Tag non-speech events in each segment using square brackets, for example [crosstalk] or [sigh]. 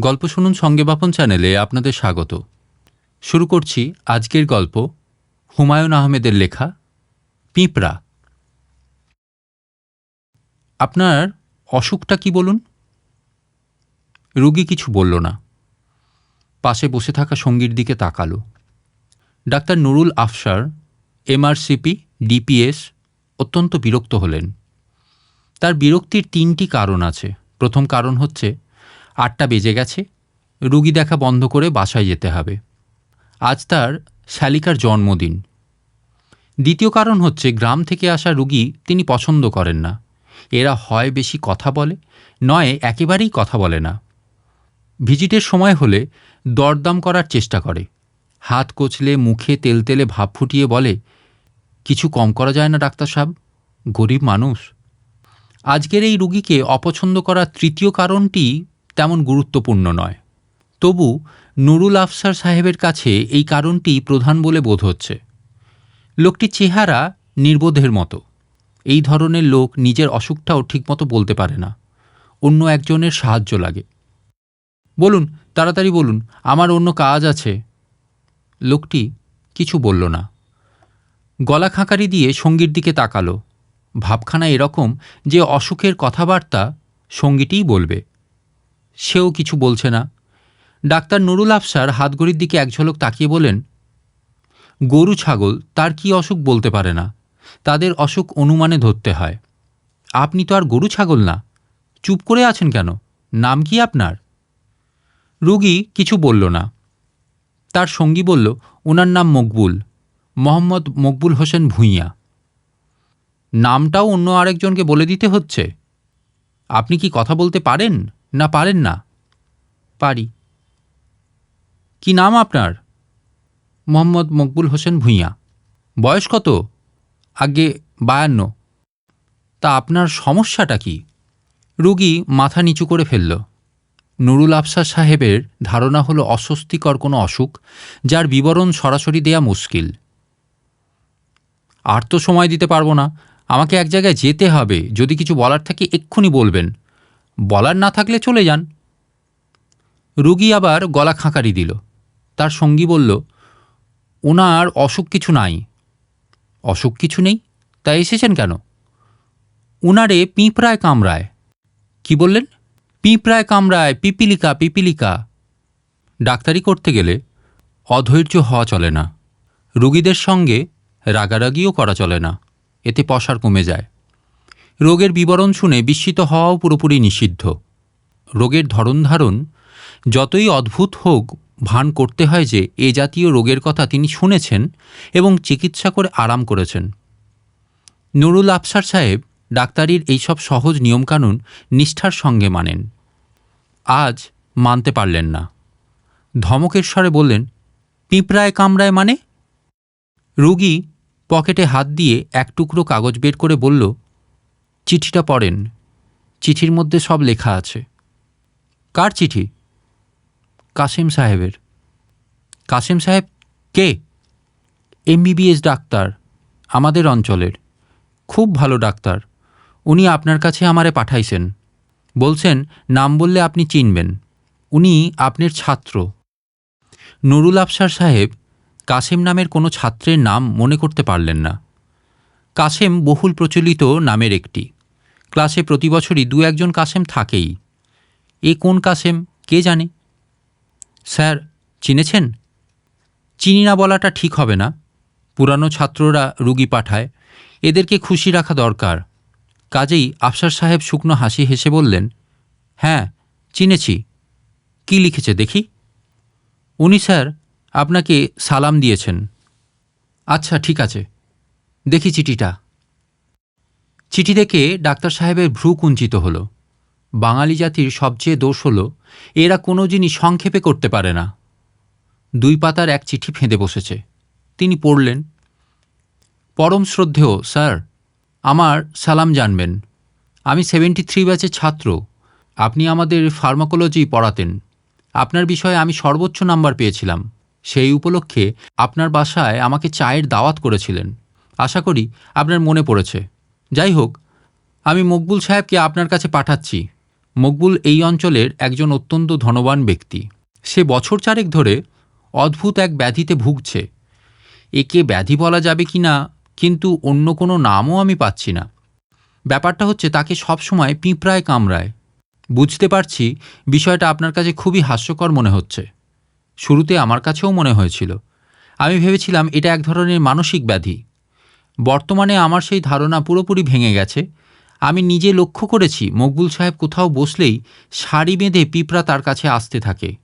গল্প শুনুন সঙ্গে বাপন চ্যানেলে আপনাদের স্বাগত। শুরু করছি আজকের গল্প, হুমায়ুন আহমেদের লেখা, পিঁপড়া। আপনার অসুখটা কি বলুন? রুগী কিছু বলল না। পাশে বসে থাকা সঙ্গীর দিকে তাকালো। Doctor Nurul Afsar, MRCP, DPS অত্যন্ত বিরক্ত হলেন। তার বিরক্তির তিনটি কারণ আছে। প্রথম কারণ হচ্ছে আটটা বেজে গেছে। রুগী দেখা বন্ধ করে বাসায় যেতে হবে। আজ তার শালিকার জন্মদিন। দ্বিতীয় কারণ হচ্ছে, গ্রাম থেকে আসা রুগী তিনি পছন্দ করেন না। এরা হয় বেশি কথা বলে, নয় একেবারেই কথা বলে না। ভিজিটের সময় হলে দরদাম করার চেষ্টা করে। হাত কচলে, মুখে তেলতেলে ভাব ফুটিয়ে বলে, কিছু কম করা যায় না, ডাক্তার সাহেব, গরিব মানুষ। আজকের এই রুগীকে অপছন্দ করার তৃতীয় কারণটি তেমন গুরুত্বপূর্ণ নয়। তবু নুরুল আফসার সাহেবের কাছে এই কারণটি প্রধান বলে বোধ হচ্ছে। লোকটির চেহারা নির্বোধের মতো। এই ধরনের লোক নিজের অসুখটাও ঠিকমতো বলতে পারে না। অন্য একজনের সাহায্য লাগে। বলুন, তাড়াতাড়ি বলুন, আমার অন্য কাজ আছে। লোকটি কিছু বলল না। গলা খাঁকারি দিয়ে সঙ্গীর দিকে তাকালো। ভাবখানা এরকম যে অসুখের কথাবার্তা সঙ্গীটিই বলবে। সেও কিছু বলছে না। ডাক্তার নুরুল আফসার হাতগড়ির দিকে এক ঝলক তাকিয়ে বলেন গরু ছাগল, তার কি অসুখ বলতে পারে না? তাদের অসুখ অনুমানে ধরতে হয়। আপনি তো আর গরু ছাগল না। চুপ করে আছেন কেন? নাম কি আপনার? রুগী কিছু বলল না। তার সঙ্গী বলল, ওনার নাম মকবুল, মোহাম্মদ মকবুল হোসেন ভূঁইয়া। নামটাও অন্য আরেকজনকে বলে দিতে হচ্ছে। আপনি কি কথা বলতে পারেন? না পারেন না? পারি। কি নাম আপনার? মোহাম্মদ মকবুল হোসেন ভূঁইয়া। বয়স কত? আগে বায়ান্ন। তা আপনার সমস্যাটা কি? রুগী মাথা নিচু করে ফেলল। নুরুল আফসার সাহেবের ধারণা হলো অস্বস্তিকর কোনো অসুখ, যার বিবরণ সরাসরি দেয়া মুশকিল। আর তো সময় দিতে পারব না। আমাকে এক জায়গায় যেতে হবে। যদি কিছু বলার থাকে এক্ষুনি বলবেন। বলার না থাকলে চলে যান। রুগী আবার গলা খাঁকারি দিল। তার সঙ্গী বলল, ওনার অসুখ কিছু নাই। অসুখ কিছু নেই? তাই এসেছেন কেন? উনারে পিঁপড়ায় কামড়ায়। কি বললেন? পিঁপড়ায় কামড়ায়, পিপিলিকা পিপিলিকা। ডাক্তারি করতে গেলে অধৈর্য হওয়া চলে না। রুগীদের সঙ্গে রাগারাগিও করা চলে না। এতে পসার কমে যায়। রোগের বিবরণ শুনে বিস্মিত হওয়াও পুরোপুরি নিষিদ্ধ। রোগের ধরন ধারণ, যতই অদ্ভুত হোক, ভান করতে হয় যে এ জাতীয় রোগের কথা তিনি শুনেছেন এবং চিকিৎসা করে আরাম করেছেন। নুরুল আফসার সাহেব ডাক্তারির এইসব সহজ নিয়মকানুন নিষ্ঠার সঙ্গে মানেন। আজ মানতে পারলেন না। ধমকের স্বরে বললেন, পিঁপড়ায় কামড়ায় মানে? রুগী পকেটে হাত দিয়ে এক টুকরো কাগজ বের করে বলল চিঠিটা পড়েন। চিঠির মধ্যে সব লেখা আছে। কার চিঠি? কাসিম সাহেবের। কাসিম সাহেব কে? এমবিবিএস ডাক্তার, আমাদের অঞ্চলের। খুব ভালো ডাক্তার। উনি আপনার কাছে আমারে পাঠাইছেন। বলছেন, নাম বললে আপনি চিনবেন। উনি আপনার ছাত্র। নুরুল আফসার সাহেব, কাসেম নামের কোনো ছাত্রের নাম মনে করতে পারলেন না। কাসেম বহুল প্রচলিত নামের একটি। ক্লাসে প্রতি বছরই দু একজন কাসেম থাকেই। এ কোন কাসেম? কে জানে? স্যার, চিনেছেন? চিনি না বলাটা ঠিক হবে না। পুরানো ছাত্ররা রুগী পাঠায়। এদেরকে খুশি রাখা দরকার। কাজেই আফসার সাহেব শুকনো হাসি হেসে বললেন হ্যাঁ চিনেছি। কি লিখেছে দেখি? উনি স্যার, আপনাকে সালাম দিয়েছেন। আচ্ছা ঠিক আছে। দেখি চিঠিটা। চিঠি দেখে ডাক্তার সাহেবের ভ্রু কুঞ্চিত হলো। বাঙালি জাতির সবচেয়ে দোষ হল, এরা কোনো জিনিস সংক্ষেপে করতে পারে না। দুই পাতার এক চিঠি ফেঁদে বসেছে। তিনি পড়লেন, পরম শ্রদ্ধেয়, স্যার, আমার সালাম জানবেন। আমি সেভেন্টি থ্রি ব্যাচের ছাত্র। আপনি আমাদের ফার্মাকোলজি পড়াতেন। আপনার বিষয়ে আমি সর্বোচ্চ নাম্বার পেয়েছিলাম। সেই উপলক্ষে আপনার বাসায় আমাকে চায়ের দাওয়াত করেছিলেন। আশা করি আপনার মনে পড়েছে। যাই হোক, আমি মকবুল সাহেবকে আপনার কাছে পাঠাচ্ছি। মকবুল এই অঞ্চলের একজন অত্যন্ত ধনবান ব্যক্তি। সে বছর চারেক ধরে অদ্ভুত এক ব্যাধিতে ভুগছে। একে ব্যাধি বলা যাবে কি না, কিন্তু অন্য কোনো নামও আমি পাচ্ছি না। ব্যাপারটা হচ্ছে তাকে সবসময় পিঁপড়ায় কামড়ায়। বুঝতে পারছি বিষয়টা আপনার কাছে খুবই হাস্যকর মনে হচ্ছে। শুরুতে আমার কাছেও মনে হয়েছিল। আমি ভেবেছিলাম এটা এক ধরনের মানসিক ব্যাধি। বর্তমানে আমার সেই ধারণা পুরোপুরি ভেঙে গেছে। আমি নিজে লক্ষ্য করেছি, মকবুল সাহেব কোথাও বসলেই শাড়ি বেঁধে পিঁপড়া তার কাছে আসতে থাকে।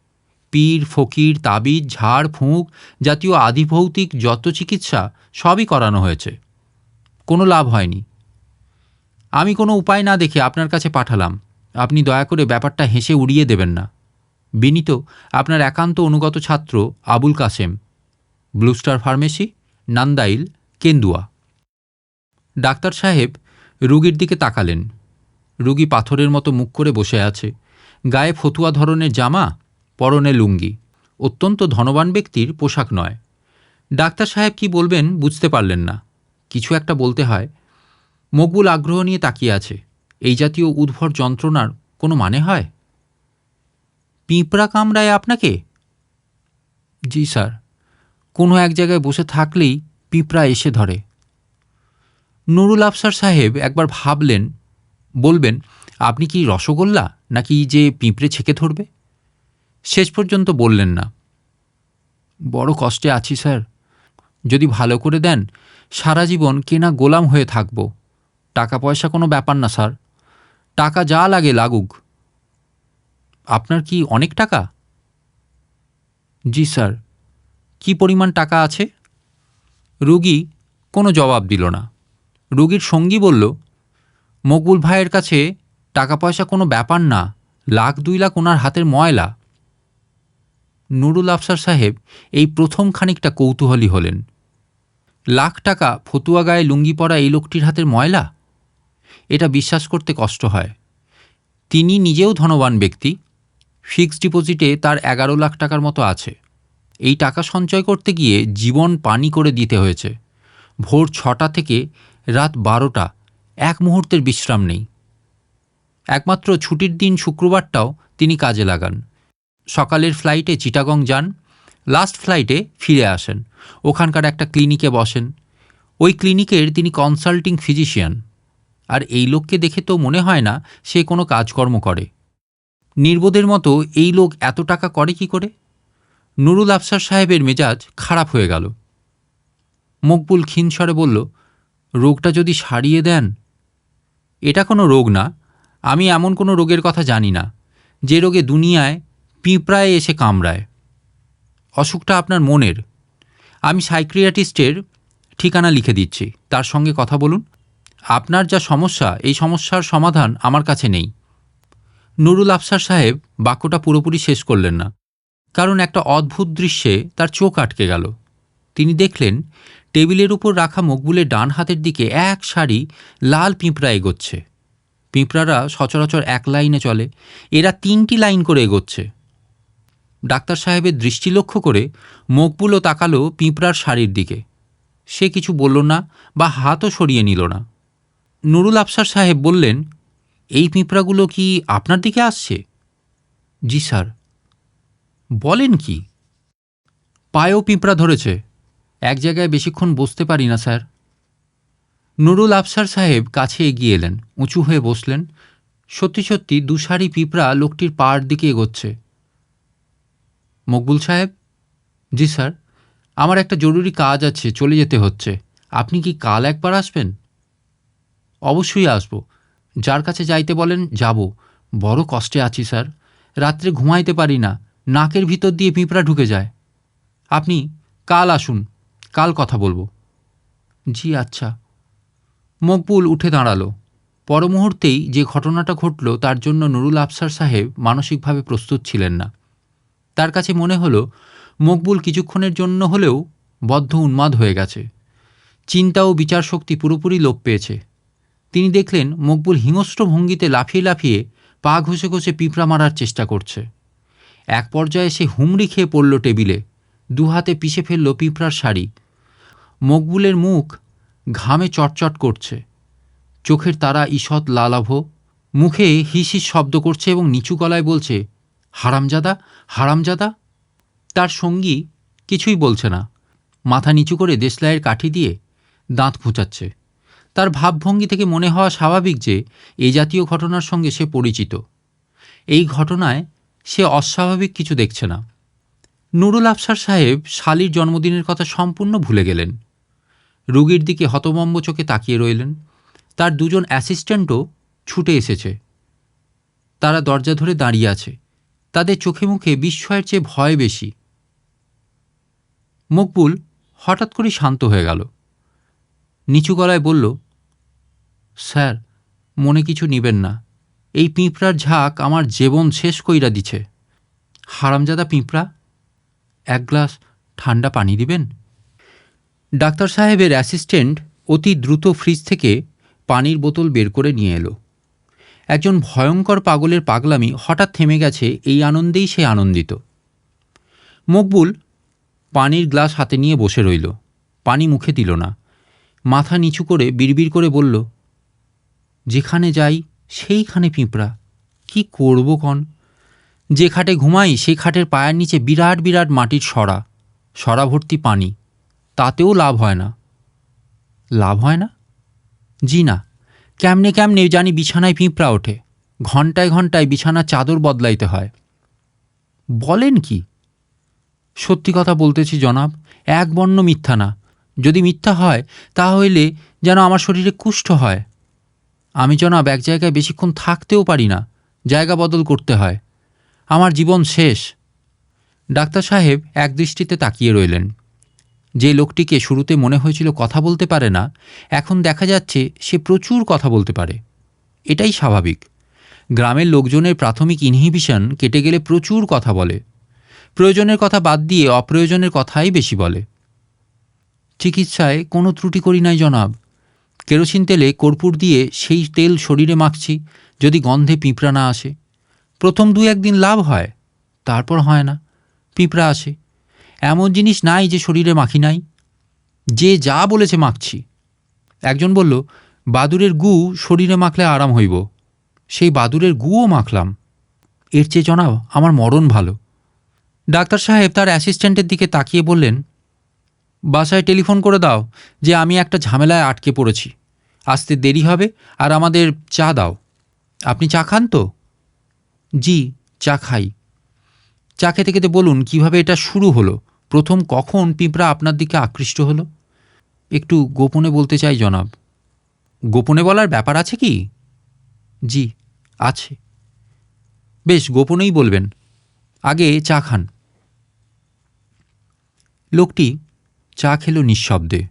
পীর, ফকির, তাবিজ, ঝাড়, ফুঁক জাতীয় আদিভৌতিক যত চিকিৎসা সবই করানো হয়েছে। কোনো লাভ হয়নি। আমি কোনো উপায় না দেখে আপনার কাছে পাঠালাম। আপনি দয়া করে ব্যাপারটা হেসে উড়িয়ে দেবেন না। বিনীত, আপনার একান্ত অনুগত ছাত্র Abul Kasem. Bluestar pharmacy, Nandail, Kendua. Doctor সাহেব রুগীর দিকে তাকালেন। রুগী পাথরের মতো মুখ করে বসে আছে। গায়ে ফতুয়া ধরনের জামা, পরনে লুঙ্গি। অত্যন্ত ধনবান ব্যক্তির পোশাক নয়। ডাক্তার সাহেব কি বলবেন বুঝতে পারলেন না। কিছু একটা বলতে হয়। মকবুল আগ্রহ নিয়ে তাকিয়ে আছে। এই জাতীয় উদ্ভর যন্ত্রণার কোনো মানে হয়? পিঁপড়া কামড়ায় আপনাকে? জি স্যার। কোনো এক জায়গায় বসে থাকলেই পিঁপড়া এসে ধরে। নুরুল আফসার সাহেব একবার ভাবলেন, বলবেন, আপনি কি রসগোল্লা নাকি যে পিঁপড়ে ছেঁকে ধরবে? শেষ পর্যন্ত বললেন না। বড় কষ্টে আছি, স্যার। যদি ভালো করে দেন, সারা জীবন কেনা গোলাম হয়ে থাকব। টাকা পয়সা কোনো ব্যাপার না, স্যার। টাকা যা লাগে লাগুক। আপনার কি অনেক টাকা? জি, স্যার। কি পরিমাণ টাকা আছে? রুগী কোনো জবাব দিল না। রুগীর সঙ্গী বলল, মকবুল ভাইয়ের কাছে টাকা পয়সা কোনো ব্যাপার না, লাখ দুই লাখ ওনার হাতের ময়লা। নুরুল আফসার সাহেব এই প্রথম খানিকটা কৌতূহলী হলেন। লাখ টাকা ফতুয়া গায়ে লুঙ্গি পরা এই লোকটির হাতের ময়লা? এটা বিশ্বাস করতে কষ্ট হয়। তিনি নিজেও ধনবান ব্যক্তি। ফিক্সড ডিপোজিটে তার এগারো লাখ টাকার মতো আছে। এই টাকা সঞ্চয় করতে গিয়ে জীবন পানি করে দিতে হয়েছে। ভোর ছটা থেকে রাত বারোটা, এক মুহূর্তের বিশ্রাম নেই। একমাত্র ছুটির দিন শুক্রবারটাও তিনি কাজে লাগান। সকালের ফ্লাইটে চিটাগং যান লাস্ট ফ্লাইটে ফিরে আসেন, ওখানকার একটা ক্লিনিকে বসেন। ওই ক্লিনিকের তিনি কনসাল্টিং ফিজিশিয়ান আর এই লোককে দেখে তো মনে হয় না সে কোনো কাজকর্ম করে। নির্বোধের মতো এই লোক এত টাকা করে কি করে? নুরুল আফসার সাহেবের মেজাজ খারাপ হয়ে গেল। মকবুল ক্ষীণস্বরে বলল রোগটা যদি সারিয়ে দেন? এটা কোনো রোগ না। আমি এমন কোনো রোগের কথা জানি না। যে রোগে দুনিয়ায় পিঁপড়ায় এসে কামড়ায়। অসুখটা আপনার মনের। আমি সাইক্রিয়াটিস্টের ঠিকানা লিখে দিচ্ছি। তার সঙ্গে কথা বলুন। আপনার যা সমস্যা, এই সমস্যার সমাধান আমার কাছে নেই। নুরুল আফসার সাহেব বাক্যটা পুরোপুরি শেষ করলেন না। কারণ একটা অদ্ভুত দৃশ্যে তার চোখ আটকে গেল। তিনি দেখলেন টেবিলের উপর রাখা মকবুলের ডান হাতের দিকে এক সারি লাল পিঁপড়া এগোচ্ছে। পিঁপড়ারা সচরাচর এক লাইনে চলে। এরা তিনটি লাইন করে এগোচ্ছে। ডাক্তার সাহেবের দৃষ্টি লক্ষ্য করে মকবুলও তাকালো পিঁপড়ার শাড়ির দিকে। সে কিছু বলল না বা হাতও সরিয়ে নিল না। নুরুল আফসার সাহেব বললেন, এই পিঁপড়াগুলো কি আপনার দিকে আসছে? জি স্যার। বলেন কি? পায়েও পিঁপড়া ধরেছে। এক জায়গায় বেশিক্ষণ বসতে পারি না, স্যার। নুরুল আফসার সাহেব কাছে এগিয়ে এলেন, উঁচু হয়ে বসলেন। সত্যি সত্যি দুসারি পিঁপড়া লোকটির পাড় দিকে এগোচ্ছে। মকবুল সাহেব? জি, স্যার। আমার একটা জরুরি কাজ আছে, চলে যেতে হচ্ছে। আপনি কি কাল একবার আসবেন? অবশ্যই আসব। যার কাছে যাইতে বলেন, যাব। বড় কষ্টে আছি, স্যার। রাত্রে ঘুমাইতে পারি না, নাকের ভিতর দিয়ে পিঁপড়া ঢুকে যায়। আপনি কাল আসুন। কাল কথা বলব। জি আচ্ছা। মকবুল উঠে দাঁড়াল। পর মুহূর্তেই যে ঘটনাটা ঘটল, তার জন্য নুরুল আফসার সাহেব মানসিকভাবে প্রস্তুত ছিলেন না। তার কাছে মনে হলো, মকবুল কিছুক্ষণের জন্য হলেও বদ্ধ উন্মাদ হয়ে গেছে। চিন্তা ও বিচার শক্তি পুরোপুরি লোপ পেয়েছে। তিনি দেখলেন, মকবুল হিংস্র ভঙ্গিতে লাফিয়ে লাফিয়ে পা ঘষে ঘষে পিঁপড়া মারার চেষ্টা করছে। এক পর্যায়ে সে হুমড়ি খেয়ে পড়ল টেবিলে। দু হাতে পিষে ফেলল পিঁপড়ার শাড়ি। মকবুলের মুখ ঘামে চটচট করছে। চোখের তারা ঈষৎ লালাভ। মুখে হিস হিস শব্দ করছে এবং নিচু গলায় বলছে, হারামজাদা হারামজাদা। তার সঙ্গী কিছুই বলছে না। মাথা নিচু করে দেশলাইয়ের কাঠি দিয়ে দাঁত খুঁচাচ্ছে তার ভাবভঙ্গি থেকে মনে হওয়া স্বাভাবিক যে, এ জাতীয় ঘটনার সঙ্গে সে পরিচিত। এই ঘটনায় সে অস্বাভাবিক কিছু দেখছে না। নুরুল আফসার সাহেব শালির জন্মদিনের কথা সম্পূর্ণ ভুলে গেলেন। রুগীর দিকে হতমম্ব চোখে তাকিয়ে রইলেন। তার দুজন অ্যাসিস্ট্যান্টও ছুটে এসেছে। তারা দরজা ধরে দাঁড়িয়ে আছে। তাদের চোখে মুখে বিস্ময়ের চেয়ে ভয় বেশি। মকবুল হঠাৎ করে শান্ত হয়ে গেল। নিচু গলায় বলল, স্যার, মনে কিছু নিবেন না। এই পিঁপড়ার ঝাঁক আমার জীবন শেষ কইরা দিছে। হারামজাদা পিঁপড়া, এক গ্লাস ঠান্ডা পানি দিবেন? ডাক্তার সাহেবের অ্যাসিস্ট্যান্ট অতি দ্রুত ফ্রিজ থেকে পানির বোতল বের করে নিয়ে এলো। একজন ভয়ঙ্কর পাগলের পাগলামি হঠাৎ থেমে গেছে এই আনন্দেই সে আনন্দিত। মকবুল পানির গ্লাস হাতে নিয়ে বসে রইল। পানি মুখে দিল না। মাথা নিচু করে বিড়বিড় করে বলল, যেখানে যাই, সেইখানে পিঁপড়া। কি করব কন? যে খাটে ঘুমাই, সেই খাটের পায়ের নিচে বিরাট বিরাট মাটির সরা। সরা ভর্তি পানি। তাতেও লাভ হয় না। লাভ হয় না? জি না। কেমনে কেমনে জানি বিছানায় পিঁপড়া ওঠে। ঘন্টায় ঘন্টায় বিছানার চাদর বদলাইতে হয়। বলেন কি? সত্যি কথা বলতেছি জনাব, এক বর্ণ মিথ্যা না। যদি মিথ্যা হয়, তাহলে যেন আমার শরীরে কুষ্ঠ হয়। আমি জনাব, এক জায়গায় বেশিক্ষণ থাকতেও পারি না। জায়গা বদল করতে হয়। আমার জীবন শেষ। ডাক্তার সাহেব একদৃষ্টিতে তাকিয়ে রইলেন। যে লোকটিকে শুরুতে মনে হয়েছিল কথা বলতে পারে না, এখন দেখা যাচ্ছে সে প্রচুর কথা বলতে পারে। এটাই স্বাভাবিক। গ্রামের লোকজনের প্রাথমিক ইনহিবিশন কেটে গেলে প্রচুর কথা বলে। প্রয়োজনের কথা বাদ দিয়ে অপ্রয়োজনের কথাই বেশি বলে। চিকিৎসায় কোনো ত্রুটি করি নাই, জনাব। কেরোসিন তেলে কর্পূর দিয়ে সেই তেল শরীরে মাখছি, যদি গন্ধে পিঁপড়া না আসে। প্রথম দু একদিন লাভ হয়, তারপর হয় না। পিঁপড়া আসে। এমন জিনিস নাই যে শরীরে মাখি নাই। যে যা বলেছে মাখছি। একজন বলল, বাদুরের গু শরীরে মাখলে আরাম হইব। সেই বাদুরের গুও মাখলাম। এর চেয়ে জনাব, আমার মরণ ভালো। ডাক্তার সাহেব তার অ্যাসিস্ট্যান্টের দিকে তাকিয়ে বললেন, বাসায় টেলিফোন করে দাও যে আমি একটা ঝামেলায় আটকে পড়েছি। আসতে দেরি হবে আর আমাদের চা দাও। আপনি চা খান তো? জি, চা খাই। চা খেতে খেতে বলুন, কীভাবে এটা শুরু হলো? প্রথম কখন পিঁপড়া আপনার দিকে আকৃষ্ট হলো? একটু গোপনে বলতে চাই, জনাব। গোপনে বলার ব্যাপার আছে কি? জি, আছে। বেশ, গোপনেই বলবেন। আগে চা খান। লোকটি চা খেলো নিঃশব্দে।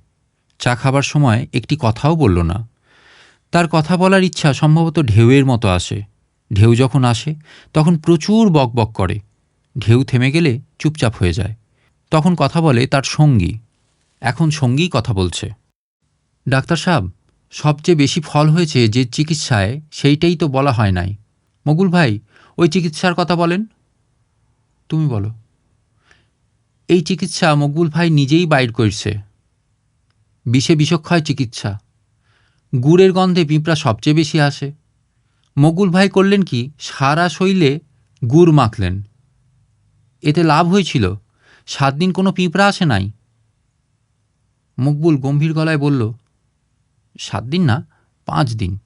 চা খাবার সময় একটি কথাও বলল না। তার কথা বলার ইচ্ছা সম্ভবত ঢেউয়ের মতো আসে। ঢেউ যখন আসে, তখন প্রচুর বকবক করে। ঢেউ থেমে গেলে চুপচাপ হয়ে যায়। তখন কথা বলে তার সঙ্গী। এখন সঙ্গী কথা বলছে। ডাক্তার সাহেব, সবচেয়ে বেশি ফল হয়েছে যে চিকিৎসায় সেইটাই তো বলা হয় নাই। মগুল ভাই, ওই চিকিৎসার কথা বলেন। তুমি বলো। এই চিকিৎসা মকবুল ভাই নিজেই বাইর করছে। বিষে বিষক্ষয় চিকিৎসা। গুড়ের গন্ধে পিঁপড়া সবচেয়ে বেশি আসে মকবুল ভাই করলেন কি? সারা শৈলে গুড় মাখলেন। এতে লাভ হয়েছিল সাত দিন কোনো পিঁপড়া আসে নাই? মকবুল গম্ভীর গলায় বলল, সাত দিন না, পাঁচ দিন।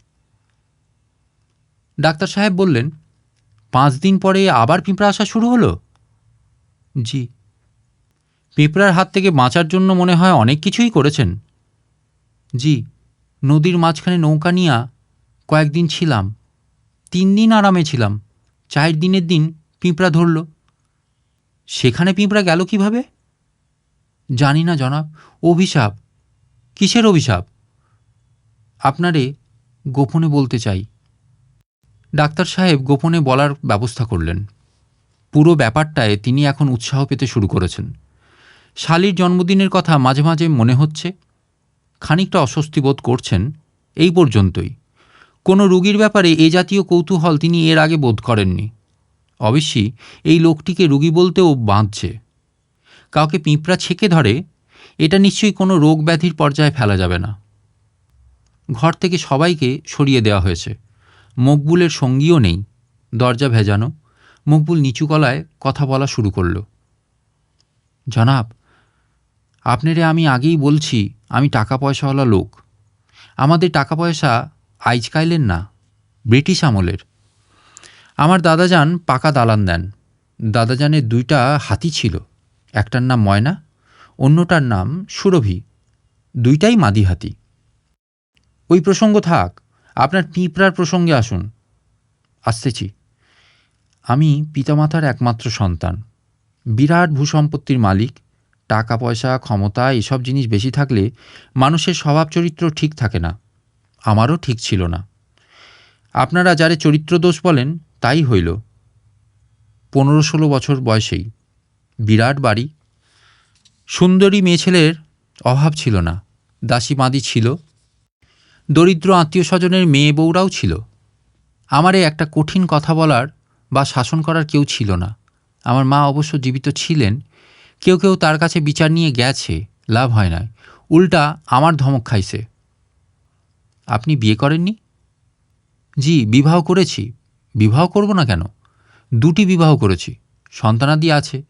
ডাক্তার সাহেব বললেন, পাঁচ দিন পরে আবার পিঁপড়া আসা শুরু হলো? জি। পিঁপড়ার হাত থেকে বাঁচার জন্য মনে হয় অনেক কিছুই করেছেন। জি, নদীর মাঝখানে নৌকা নিয়া কয়েকদিন ছিলাম। তিন দিন আরামে ছিলাম। চার দিনের দিন পিঁপড়া ধরল। সেখানে পিঁপড়া গেল কীভাবে? জানি না জনাব। অভিশাপ। কিসের অভিশাপ? আপনারে গোপনে বলতে চাই। ডাক্তার সাহেব গোপনে বলার ব্যবস্থা করলেন। পুরো ব্যাপারটায় তিনি এখন উৎসাহ পেতে শুরু করেছেন। শালির জন্মদিনের কথা মাঝে মাঝে মনে হচ্ছে। খানিকটা অস্বস্তি বোধ করছেন এই পর্যন্তই। কোনো রুগীর ব্যাপারে এ জাতীয় কৌতূহল তিনি এর আগে বোধ করেননি। অবশ্যই এই লোকটিকে রুগী বলতেও বাঁধছে। কাউকে পিঁপড়া ছেঁকে ধরে, এটা নিশ্চয়ই কোনো রোগ ব্যাধির পর্যায়ে ফেলা যাবে না। ঘর থেকে সবাইকে সরিয়ে দেওয়া হয়েছে। মকবুলের সঙ্গীও নেই। দরজা ভেজানো, মকবুল নিচু গলায় কথা বলা শুরু করল। জনাব, আপনারে আমি আগেই বলছি, আমি টাকা পয়সাওয়ালা লোক। আমাদের টাকা পয়সা আইজকাইলের না, ব্রিটিশ আমলের। আমার দাদাজান পাকা দালান দেন। দাদাজানের দুইটা হাতি ছিল। একটার নাম ময়না, অন্যটার নাম সুরভি। দুইটাই মাদি হাতি। ওই প্রসঙ্গ থাক, আপনার পিঁপড়ার প্রসঙ্গে আসুন। আসতেছি। আমি পিতামাতার একমাত্র সন্তান। বিরাট ভূসম্পত্তির মালিক, টাকা পয়সা, ক্ষমতা, এসব জিনিস বেশি থাকলে মানুষের স্বভাব চরিত্র ঠিক থাকে না। আমারও ঠিক ছিল না। আপনারা যারে চরিত্র দোষ বলেন তাই হইল। পনেরো ষোলো বছর বয়সেই বিরাট বাড়ি। সুন্দরী মেয়ে ছেলের অভাব ছিল না, দাসী মাদি ছিল। দরিদ্র আত্মীয় স্বজনের মেয়ে বউরাও ছিল। আমারে একটা কঠিন কথা বলার বা শাসন করার কেউ ছিল না। আমার মা অবশ্য জীবিত ছিলেন, কেউ কেউ তার কাছে বিচার নিয়ে গেছে, লাভ হয় নাই। উল্টা আমার ধমক খাইছে। আপনি বিয়ে করেননি? জি, বিবাহ করেছি। বিবাহ করব না কেন? দুটি বিবাহ করেছি। সন্তানাদি আছে।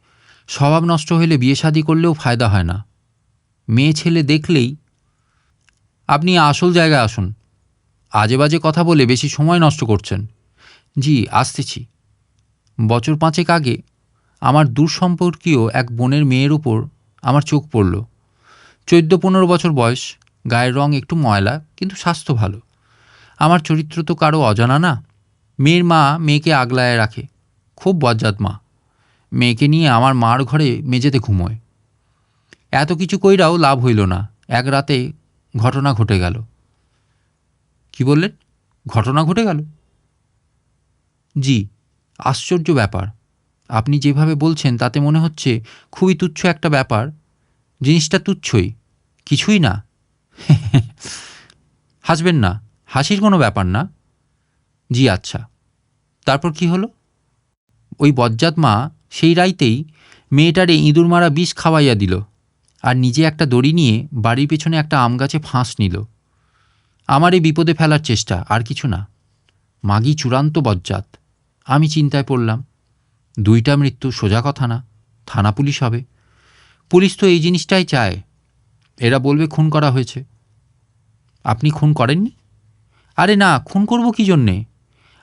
স্বভাব নষ্ট হইলে বিয়ে শাদী করলেও ফায়দা হয় না। মেয়ে ছেলে দেখলেই আপনি আসল জায়গায় আসুন। আজে বাজে কথা বলে বেশি সময় নষ্ট করছেন। জি, আসতেছি। বছর পাঁচেক আগে আমার দূর সম্পর্কীয় এক বোনের মেয়ের উপর আমার চোখ পড়ল। চোদ্দ পনেরো বছর বয়স, গায়ের রং একটু ময়লা, কিন্তু স্বাস্থ্য ভালো। আমার চরিত্র তো কারও অজানা না। মেয়ের মা মেয়েকে আগলায় রাখে। খুব বজ্জাত মা। মেয়েকে নিয়ে আমার মার ঘরে মেঝেতে ঘুমোয়। এত কিছু কইরাও লাভ হইল না। এক রাতে ঘটনা ঘটে গেল। কি বললেন? ঘটনা ঘটে গেল? জি, আশ্চর্য ব্যাপার। আপনি যেভাবে বলছেন তাতে মনে হচ্ছে খুবই তুচ্ছ একটা ব্যাপার। জিনিসটা তুচ্ছই। কিছুই না। [laughs] হাসবেন না। হাসির কোনো ব্যাপার না। জি আচ্ছা। তারপর কি হলো? ওই বজ্জাত মা সেই রাইতেই মেয়েটারে ইঁদুর মারা বিষ খাওয়াইয়া দিল আর নিজে একটা দড়ি নিয়ে বাড়ির পেছনে একটা আম গাছে ফাঁস নিল। আমার এই বিপদে ফেলার চেষ্টা, আর কিছু না। মাগি চূড়ান্ত বজ্জাত। আমি চিন্তায় পড়লাম, দুইটা মৃত্যু সোজা কথা না, থানা পুলিশ হবে। পুলিশ তো এই জিনিসটাই চায়, এরা বলবে খুন করা হয়েছে। আপনি খুন করেননি? আরে না, খুন করব কি জন্যে?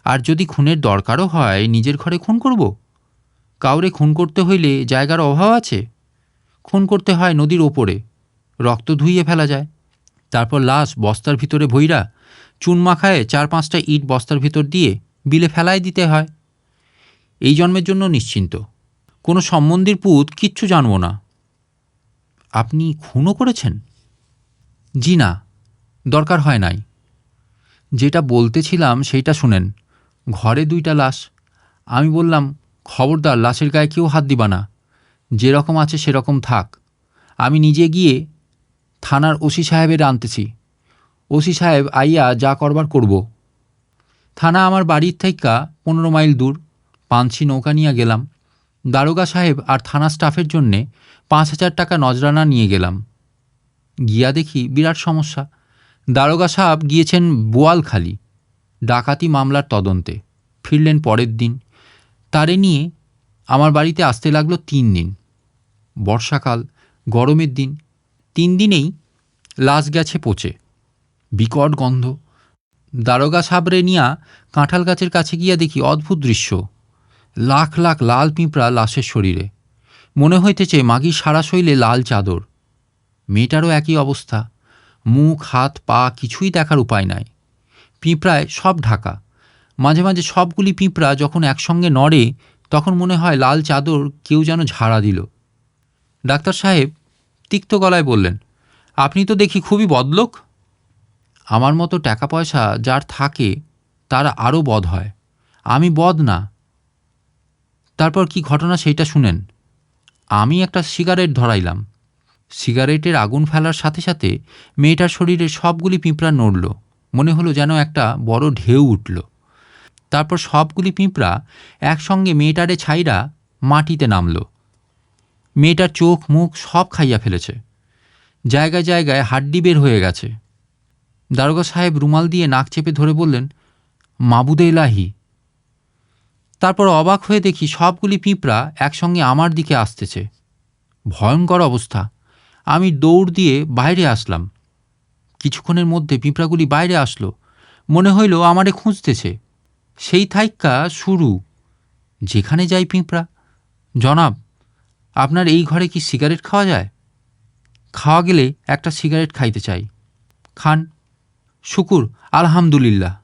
আর যদি খুনের দরকারও হয়, নিজের ঘরে খুন করব? কাউরে খুন করতে হইলে জায়গার অভাব আছে। খুন করতে হয় নদীর ওপরে। রক্ত ধুইয়ে ফেলা যায়। তারপর লাশ বস্তার ভিতরে ভইরা চুন মাখায় চার পাঁচটা ইট বস্তার ভিতর দিয়ে বিলে ফেলায় দিতে হয়। এই জন্মের জন্য নিশ্চিন্ত। কোনো সম্বন্ধীর পুত কিচ্ছু জানব না। আপনি খুনও করেছেন? জি না, দরকার হয় নাই। যেটা বলতেছিলাম, সেইটা শুনেন। ঘরে দুইটা লাশ। আমি বললাম, খবরদার, লাশের গায়ে কেউ হাত দিবা না। যেরকম আছে সেরকম থাক। আমি নিজে গিয়ে থানার ওসি সাহেবের আনতেছি। ওসি সাহেব, আইয়া যা করবার করব। থানা আমার বাড়ির থেকে পনেরো মাইল দূর। পাঞ্ছি নৌকা নিয়ে গেলাম। দারোগা সাহেব আর থানা স্টাফের জন্যে পাঁচ হাজার টাকা নজরানা নিয়ে গেলাম। গিয়া দেখি বিরাট সমস্যা। দারোগা সাহেব গিয়েছেন বোয়ালখালি। ডাকাতি মামলার তদন্তে। ফিরলেন পরের দিন। তারে নিয়ে আমার বাড়িতে আসতে লাগল তিন দিন। বর্ষাকাল, গরমের দিন। তিন দিনেই লাশ গেছে পচে। বিকট গন্ধ। দারোগা সাবরে নিয়া কাঁঠাল গাছের কাছে গিয়া দেখি অদ্ভুত দৃশ্য। লাখ লাখ লাল পিঁপড়া লাশের শরীরে। মনে হইতেছে মাগির সারা শৈলে লাল চাদর। মেয়েটারও একই অবস্থা। মুখ, হাত, পা কিছুই দেখার উপায় নাই। পিঁপড়ায় সব ঢাকা। মাঝে মাঝে সবগুলি পিঁপড়া যখন একসঙ্গে নড়ে, তখন মনে হয় লাল চাদর কেউ যেন ঝাড়া দিল। ডাক্তার সাহেব তিক্ত গলায় বললেন, আপনি তো দেখি খুবই বদলোক। আমার মতো টাকা পয়সা যার থাকে, তার আরও বধ হয়। আমি বদ না। তারপর কি ঘটনা সেইটা শুনেন। আমি একটা সিগারেট ধরাইলাম। সিগারেটের আগুন ফেলার সাথে সাথে মেয়েটার শরীরে সবগুলি পিঁপড়া নড়ল। মনে হলো যেন একটা বড় ঢেউ উঠল। তারপর সবগুলি পিঁপড়া একসঙ্গে মেয়েটারে ছাইরা মাটিতে নামল। মেয়েটার চোখ মুখ সব খাইয়া ফেলেছে। জায়গায় জায়গায় হাড্ডি বের হয়ে গেছে। দারোগা সাহেব রুমাল দিয়ে নাক চেপে ধরে বললেন, মাবুদে এলাহি। তারপর অবাক হয়ে দেখি সবগুলি পিঁপড়া একসঙ্গে আমার দিকে আসতেছে। ভয়ঙ্কর অবস্থা। আমি দৌড় দিয়ে বাইরে আসলাম। কিছুক্ষণের মধ্যে পিঁপড়াগুলি বাইরে আসলো। মনে হইল আমারে খুঁজতেছে। সেই থাইক্কা শুরু। যেখানে যাই পিঁপড়া। জনাব, আপনার এই ঘরে কি সিগারেট খাওয়া যায়? খাওয়া গেলে একটা সিগারেট খাইতে চাই। খান। শুকুর, আলহামদুলিল্লাহ।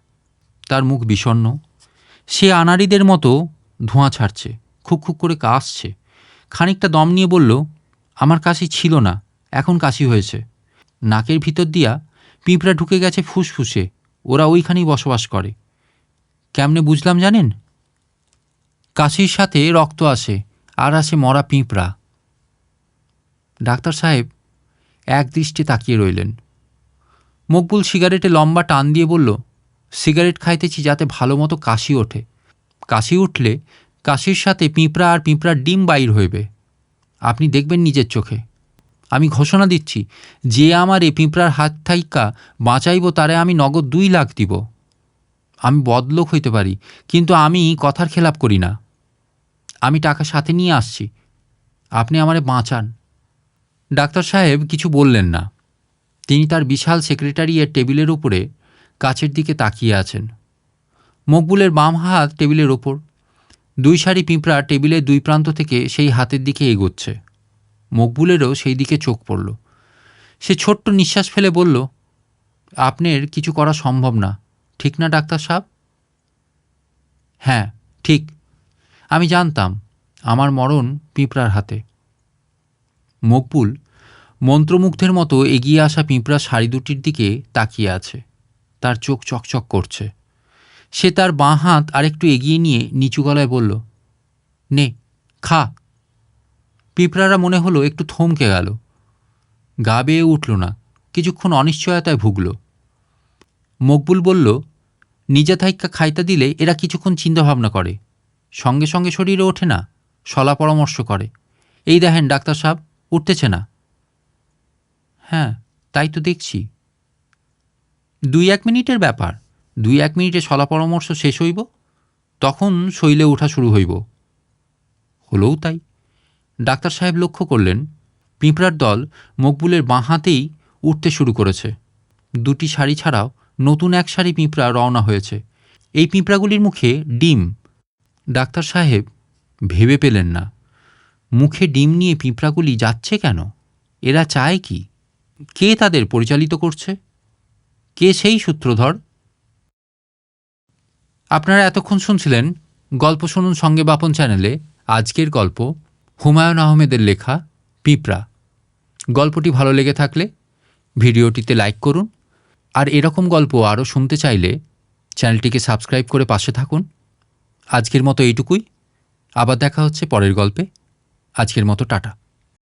তার মুখ বিষণ্ণ। সে আনাড়িদের মতো ধোঁয়া ছাড়ছে। খুক খুক করে কাশছে। খানিকটা দম নিয়ে বলল, আমার কাশি ছিল না, এখন কাশি হয়েছে। নাকের ভিতর দিয়া পিঁপড়া ঢুকে গেছে ফুসফুসে। ওরা ওইখানেই বসবাস করে। কেমনে বুঝলাম জানেন? কাশির সাথে রক্ত আসে, আর আসে মরা পিঁপড়া। ডাক্তার সাহেব এক দৃষ্টি তাকিয়ে রইলেন। মকবুল সিগারেটে লম্বা টান দিয়ে বলল, সিগারেট খাইতেছি যাতে ভালো মতো কাশি ওঠে। কাশি উঠলে কাশির সাথে পিঁপড়া আর পিঁপড়ার ডিম বাইর হইবে। আপনি দেখবেন নিজের চোখে। আমি ঘোষণা দিচ্ছি, যে আমার এ পিঁপড়ার হাত থাইকা বাঁচাইব তারে আমি নগদ দুই লাখ দিব। আমি বদলোক হইতে পারি, কিন্তু আমি কথার খেলাপ করি না। আমি টাকা সাথে নিয়ে আসছি। আপনি আমারে বাঁচান। ডাক্তার সাহেব কিছু বললেন না। তিনি তার বিশাল সেক্রেটারিয়ের টেবিলের উপরে কাছের দিকে তাকিয়ে আছেন। মকবুলের বাম হাত টেবিলের ওপর দুই সারি পিঁপড়া টেবিলের দুই প্রান্ত থেকে সেই হাতের দিকে এগোচ্ছে। মকবুলেরও সেই দিকে চোখ পড়ল। সে ছোট্ট নিঃশ্বাস ফেলে বলল, আপনার কিছু করা সম্ভব না। ঠিক না, ডাক্তার সাহেব? হ্যাঁ ঠিক। আমি জানতাম, আমার মরণ পিঁপড়ার হাতে। মকবুল মন্ত্রমুগ্ধের মতো এগিয়ে আসা পিঁপড়া শাড়ি দুটির দিকে তাকিয়ে আছে। তার চোখ চকচক করছে। সে তার বাঁ হাত আরেকটু এগিয়ে নিয়ে নিচু গলায় বলল, নে, খা। পিঁপড়ারা মনে হলো একটু থমকে গেল। গা বেয়ে উঠল না, কিছুক্ষণ অনিশ্চয়তায় ভুগল। মকবুল বলল, নিজে থাইক্কা খাইতা দিলে এরা কিছুক্ষণ চিন্তাভাবনা করে। সঙ্গে সঙ্গে শরীরে ওঠে না, সলা পরামর্শ করে। এই দেখেন, ডাক্তার সাহেব, উঠতেছে না। হ্যাঁ তাই তো দেখছি। দুই এক মিনিটের ব্যাপার, দুই এক মিনিটে সলা পরামর্শ শেষ হইব, তখন শৈলে ওঠা শুরু হইব। হলেও তাই। ডাক্তার সাহেব লক্ষ্য করলেন, পিঁপড়ার দল মকবুলের বাঁ হাতেই উঠতে শুরু করেছে। দুটি শাড়ি ছাড়াও নতুন এক শাড়ি পিঁপড়া রওনা হয়েছে। এই পিঁপড়াগুলির মুখে ডিম। ডাক্তার সাহেব ভেবে পেলেন না। মুখে ডিম নিয়ে পিঁপড়াগুলি যাচ্ছে কেন? এরা চায় কি? কে তাদের পরিচালিত করছে? কে সেই সূত্রধর? আপনারা এতক্ষণ শুনছিলেন গল্প শুনুন সঙ্গে বাপন চ্যানেলে। আজকের গল্প হুমায়ুন আহমেদের লেখা পিঁপড়া। গল্পটি ভালো লেগে থাকলে ভিডিওটিতে লাইক করুন। আর এরকম গল্প আরও শুনতে চাইলে চ্যানেলটিকে সাবস্ক্রাইব করে পাশে থাকুন। আজকের মতো এইটুকুই। আবার দেখা হচ্ছে পরের গল্পে। আজকের মতো টাটা।